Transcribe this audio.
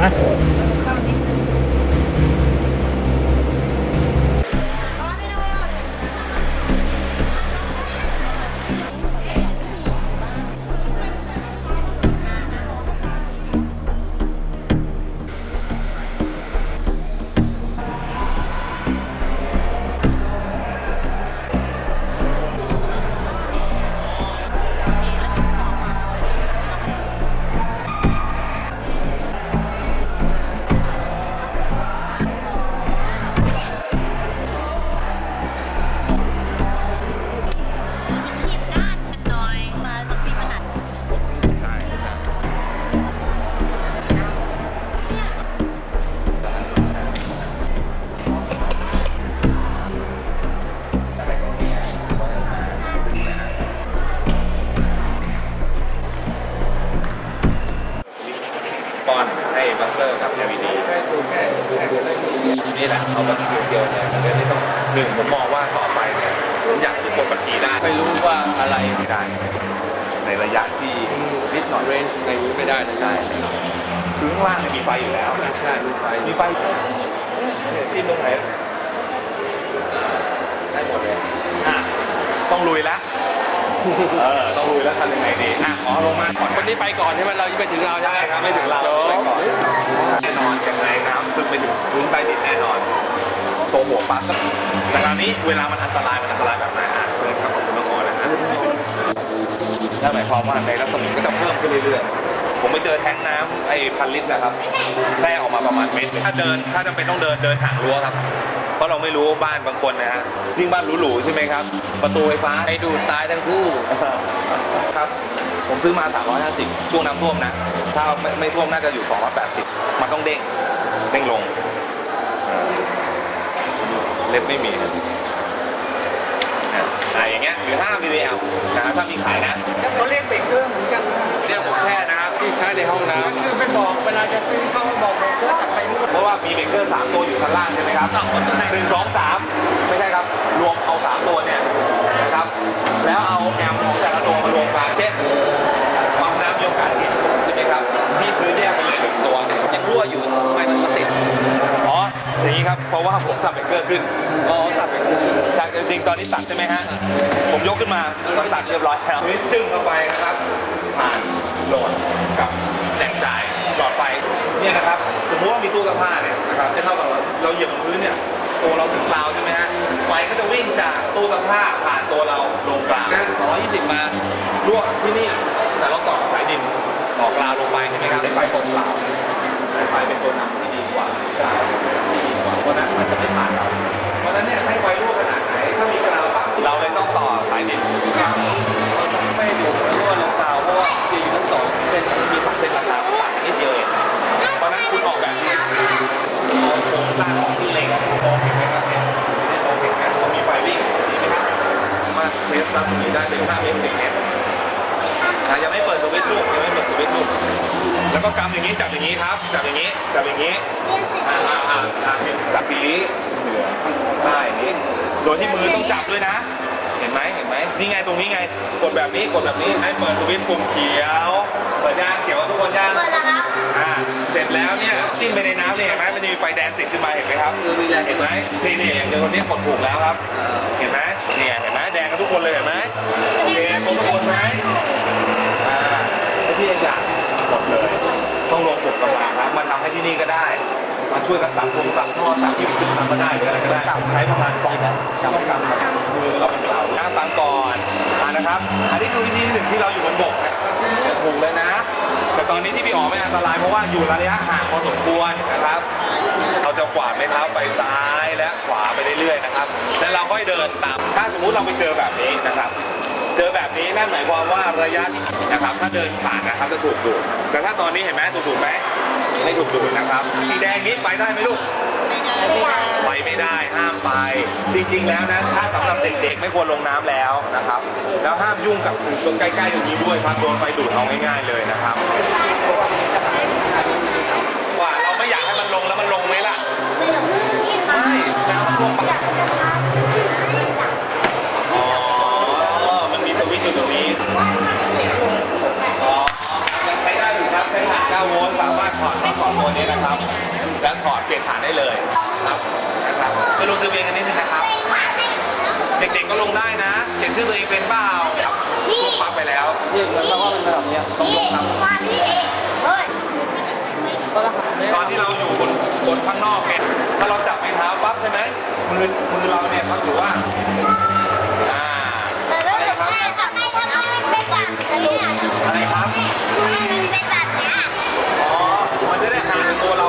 ฮ นิดเดียวนี่แหละเอาบัตรเดียวๆเนี่ยมันก็ไม่ต้องหนึ่งผมมองว่าต่อไปเนี่ยผมอยากทุกคนบัญชีได้ไม่รู้ว่าอะไรไม่ได้ ในระยะที่นิดหน่อยเรนจ์ในนี้ไม่ได้นะใช่คือข้างล่างเนี่ยมีไฟอยู่แล้วนะใช่มีไฟมีไฟเนี่ยที่ตรงไหนได้หมดเลยอะต้องลุยแล้ว เออต้องลุยแล้วทำยังไงดีอะขอลงมาก่อนคนนี้ไปก่อนใช่ไหมเรายังไม่ถึงเราใช่ครับไม่ถึงเราโจ๊ไปกก่อนแน่นอนยังไงน้ำขึ้นไปถึงพื้นใต้ดินแน่นอนตัวหัวปลั๊กก็แต่คราวนี้เวลามันอันตรายมันอันตรายแบบไหนอะเชิญครับขอบคุณน้องออนะฮะนั่นหมายความว่าในรัศมีก็จะเพิ่มขึ้นเรื่อยๆ ผมไปเจอแทงน้ำไอ้พันลิตรนะครับแค่ออกมาประมาณเมตรหนึ่งถ้าเดินถ้าจำเป็นต้องเดินเดินห่างรั้วครับ เพราะเราไม่รู้บ้านบางคนนะฮะยิ่งบ้านหรูๆใช่ไหมครับ ประตูไฟฟ้าไปดูดตายทั้งคู่ครับผมซื้อมา 350 ช่วงน้ำท่วมนะ ถ้าไม่ไม่ท่วมน่าจะอยู่ 280 มันต้องเด้ง เด้งลงเออเล็บไม่มีนะอะอย่างเงี้ยหรือ5 ml นะถ้ามีขายนะเขาเรียกเบรกเกอร์เหมือนกันนะเรียกผมแช่นะครับ ที่ใช้ในห้องน้ำคือไปบอกเวลาจะซื้อเขาบอกเบรกเกอร์จากไปนู่นเพราะว่ามีเบรกเกอร์3ตัวอยู่ข้างล่างใช่ไหมครับสองตัวไหนหนึ่งสองสามไม่ใช่ครับ รวมเอา3ตัวเนี่ยนะครับ แล้วเอาแอมป์ของแต่ละตัวมารวมกันเช่นปั๊มน้ำมีโอกาสติดใช่ไหมครับพี่ซื้อแยกไปเลยหนึ่งตัวยังรั่วอยู่ทำไมมันติดอ๋ออย่างนี้ครับเพราะว่าผมสับเบรกเกอร์ขึ้นอ๋อสับเบรกเกอร์จากจริงๆตอนนี้ตัดใช่ไหมฮะผมยกขึ้นมาต้องตัดเรียบร้อยแล้วนี่จึ้งเข้าไปนะครับผ่านโหลด เราเหยียบบนพื้นเนี่ยตัวเราถึงกราวใช่ไหมฮะไฟก็จะวิ่งจากตู้เสื้อผ้าผ่านตัวเราลงกราว220 มารั่วที่นี่ แต่เราต่อสายดินต่อกราวลงไปใช่ไหมครับได้ไฟตรงกราวได้ไฟเป็นตัวนำที่ดีกว่ากราวที่ดีกว่าเพราะฉะนั้นมันจะไม่ผ่านเรา รถเทสตรงนี้ได้เป็น5เมตร10เมตรนะยังไม่เปิดสวิตช์ลูกยังไม่เปิดสวิตช์ลูกแล้วก็กำอย่างนี้จับอย่างนี้ครับจับอย่างนี้จับอย่างนี้อ่าอ่าอ่าจับปีนี้เหลือใต้นี้โดยที่มือต้องจับด้วยนะ ไหมเห็นไหมนี่ไงตรงนี้ไง กดแบบนี้กดแบบนี้ให้เปิดสวิตช์ปุ่มเขียวเปิดย่างเขียวทุกคนย่างเปิดแล้วครับอ่าเสร็จแล้วเนี่ยจิ้มไปในน้ำเลยเห็นไหมมันจะมีไฟแดงติดขึ้นมาเห็นไหมครับเห็นไหมนี่นี่อย่างเดียวคนนี้กดถูกแล้วครับเห็นไหมเนี่ยเห็นไหมแดงกันทุกคนเลยเห็นไหมโอเคครบทุกคนไหมอ่าไอ้ที่อยากหมดเลยต้องลงปุ่มกำลังครับมาทำให้ที่นี่ก็ได้มาช่วยกันตัดผมตัดท่อตัดที่มันขึ้นมาก็ได้หรืออะไรก็ได้ใช้ประมาณสองต้องกำกับมือเรา เป็นเสาหน้าฟังก่อนอ่านะครับ อันนี้คือวิธีหนึ่งที่เราอยู่บนบกนะครับถูกเลยนะ แต่ตอนนี้ที่พี่อ๋อไม่อันตรายเพราะว่าอยู่ระยะห่างพอสมควรนะครับ เราจะกวาดไม้เท้าไปซ้ายและขวาไปเรื่อยๆนะครับ แล้วเราค่อยเดินตาม ถ้าสมมุติเราไปเจอแบบนี้นะครับเจอแบบนี้นั่นหมายความว่าระยะนะครับ ถ้าเดินผ่านนะครับจะถูกดูดแต่ถ้าตอนนี้เห็นไหมถูกดูดไหมไม่ถูกดูดนะครับสีแดงนี้ไปได้ไหมลูก ไปไม่ได้ห้ามไป จริงๆแล้วนะถ้าสำหรับเด็กๆ ไม่ควรลงน้ำแล้วนะครับ แล้วห้ามยุ่งกับสื่อตรงใกล้ๆตรงนี้ด้วยครับโดนไฟดูดเอาง่ายๆเลยนะครับว่าเราไม่อยากให้มันลงแล้วมันลงไหมล่ะใช่น้ำมันลงปอ๋มันมีสวิตช์อยู่ตรงนี้ใช้ได้อยู่ครัใช้ฐาน9โวลต์สามารถถอดถอด2โวลต์นี้นะครับ แล้วถอดเปลี่ยนฐานได้เลย กๆก็ลงได้นะ เขียนชื่อตัวเองเป็นเปล่าครับลงปั๊บไปแล้วนี่เหมือนกับว่ามันเป็นแบบเนี้ยตรงๆครับว่าพี่เฮ้ยก็จะหาไม่ตอนที่เราอยู่บนบนข้างนอกเนี่ยถ้าเราจับไม้เท้าปั๊บใช่ไหมมือมือเราเนี่ยเขาถือว่าอ่าแต่รู้สึกว่าทำไมทำไมมันเป็นแบบนี้อะอะไรครับทำไมมันเป็นแบบเนี้ยอ๋อมันจะได้หาตัวเรา